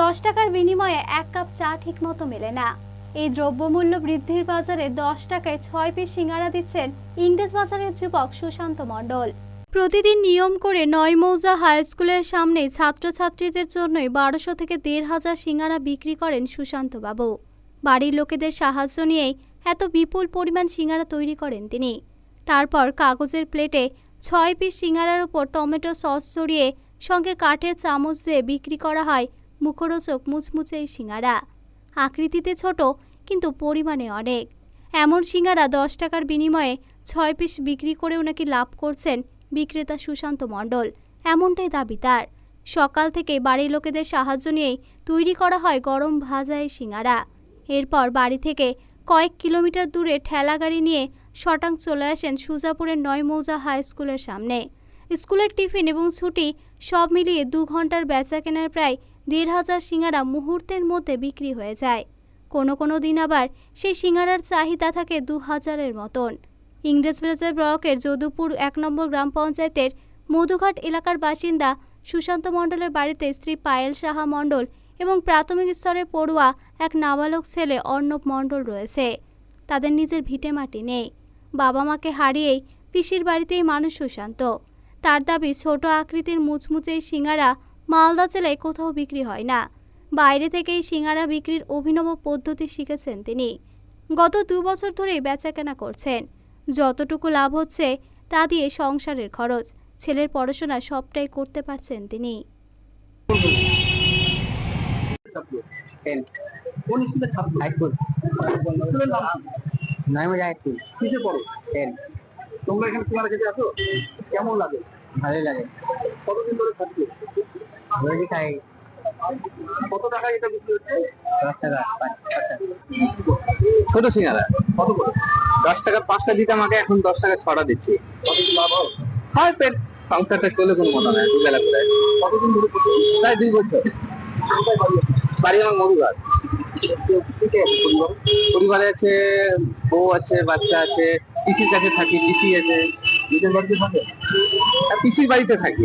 দশ টাকার বিনিময়ে এক কাপ চা ঠিকমতো মেলে না। এই দ্রব্যমূল্য বৃদ্ধির বাজারে দশ টাকায় ছয় পিস সিঙ্গারা দিচ্ছেন ইংরেজ বাজারের যুবক সুশান্ত মণ্ডল। প্রতিদিন নিয়ম করে নয় মৌজা হাই স্কুলের সামনে ছাত্রছাত্রীদের জন্যই বারোশো থেকে দেড় হাজার সিঙ্গারা বিক্রি করেন সুশান্ত বাবু বাড়ির লোকেদের সাহায্য নিয়েই এত বিপুল পরিমাণ সিঙ্গারা তৈরি করেন তিনি। তারপর কাগজের প্লেটে ছয় পিস সিঙ্গারার উপর টমেটো সস ছড়িয়ে সঙ্গে কাঠের চামচ দিয়ে বিক্রি করা হয় মুখরোচক মুচমুচে এই আকৃতিতে ছোট, কিন্তু পরিমাণে অনেক। এমন সিঙ্গারা দশ টাকার বিনিময়ে ছয় পিস বিক্রি করেও নাকি লাভ করছেন বিক্রেতা সুশান্ত মণ্ডল। এমনটাই দাবি তার। সকাল থেকে বাড়ির লোকেদের সাহায্য নিয়েই তৈরি করা হয় গরম ভাজা এই এরপর বাড়ি থেকে কয়েক কিলোমিটার দূরে ঠেলা গাড়ি নিয়ে শটাং চলে আসেন সুজাপুরের নয় মৌজা হাই স্কুলের সামনে। স্কুলের টিফিন এবং ছুটি সব মিলিয়ে দু ঘণ্টার বেচা কেনার প্রায় দেড় হাজার সিঙ্গারা মুহূর্তের মধ্যে বিক্রি হয়ে যায়। কোনো কোনো দিন আবার সেই সিঙ্গারার চাহিদা থাকে দু হাজারের মতন ইংরেজবাজার ব্লকের যদুপুর এক নম্বর গ্রাম পঞ্চায়েতের মধুঘাট এলাকার বাসিন্দা সুশান্ত মণ্ডলের বাড়িতে স্ত্রী পায়েল সাহা মণ্ডল এবং প্রাথমিক স্তরে পড়ুয়া এক নাবালক ছেলে অর্ণব মণ্ডল রয়েছে। তাদের নিজের ভিটে মাটি নেই। বাবা মাকে হারিয়েই পিসির বাড়িতেই মানুষ সুশান্ত। তার দাবি ছোট আকৃতির মুচমুচে সিঙ্গারা মালদা জেলায় কোথাও বিক্রি হয় না। বাইরে থেকেই সিঙ্গারা বিক্রির অভিনব পদ্ধতি শিখেছেন তিনি। গত দু বছর ধরেই বেচাকেনা করছেন। যতটুকু লাভ হচ্ছে তা দিয়ে সংসারের খরচ, ছেলের পড়াশোনা সবটাই করতে পারছেন তিনি। তোমরা এখানে কেমন লাগে? ভালোই লাগে। কতদিন ধরে খাচ্ছ খাই কত টাকা এটা বিক্রি হচ্ছে? দশ টাকা ছোট সিঙ্গারা। কত করে? দশ টাকা পাঁচটা দিতে আমাকে এখন দশ টাকা ছটা দিচ্ছি। কত কি লাভ হয় পেট সংসারটা চলে কোনো মতো নয় দুবেলা করে। কতদিন ধরে প্রায় দুই বছর। বাড়ি আমার মধুঘাট পরিবারে? আছে বউ আছে বাচ্চা আছে পিসির কাছে থাকি পিসি আছে। নিজের বাড়িতে থাকে? আর পিসির বাড়িতে থাকি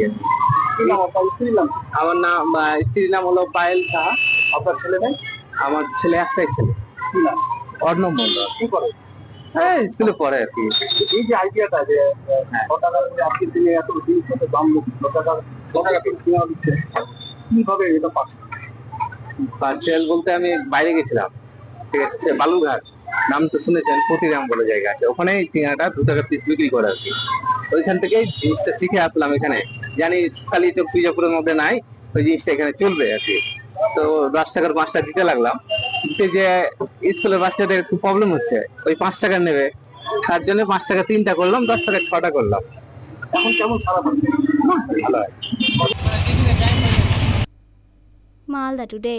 আমার নাম স্ত্রীর নাম হলো পায়েল সাহা আপনার ছেলে নেই আমার ছেলে একটাই ছেলে। কি নাম অর্ণব মন্ডল কি করে? হ্যাঁ স্কুলে পড়ে আর কি। এই যে আইডিয়াটা যে ছ আজকের দিনে এত দাম টাকা করে সিনেমা দিচ্ছে। কীভাবে এটা পাচ্ছে? পার্সেল বলতে আমি বাইরে গেছিলাম। ঠিক আছে সে বালুরঘাট। নাম তো শুনেছেন প্রতিরাম বলে জায়গা আছে। ওখানেই সিঙ্গাটা দু টাকা পিস বিক্রি করে আর কি। ওইখান থেকেই জিনিসটা শিখে আসলাম এখানে। জানি খালি চোখ সুইজাপুরের মধ্যে নাই, ওই জিনিসটা এখানে চলবে আর কি। তো দশ টাকার পাঁচটা দিতে লাগলাম। দিতে যে স্কুলের বাচ্চাদের একটু প্রবলেম হচ্ছে, ওই পাঁচ টাকা নেবে। তার জন্য পাঁচ টাকা তিনটা করলাম, দশ টাকা ছটা করলাম। কেমন মালদা টুডে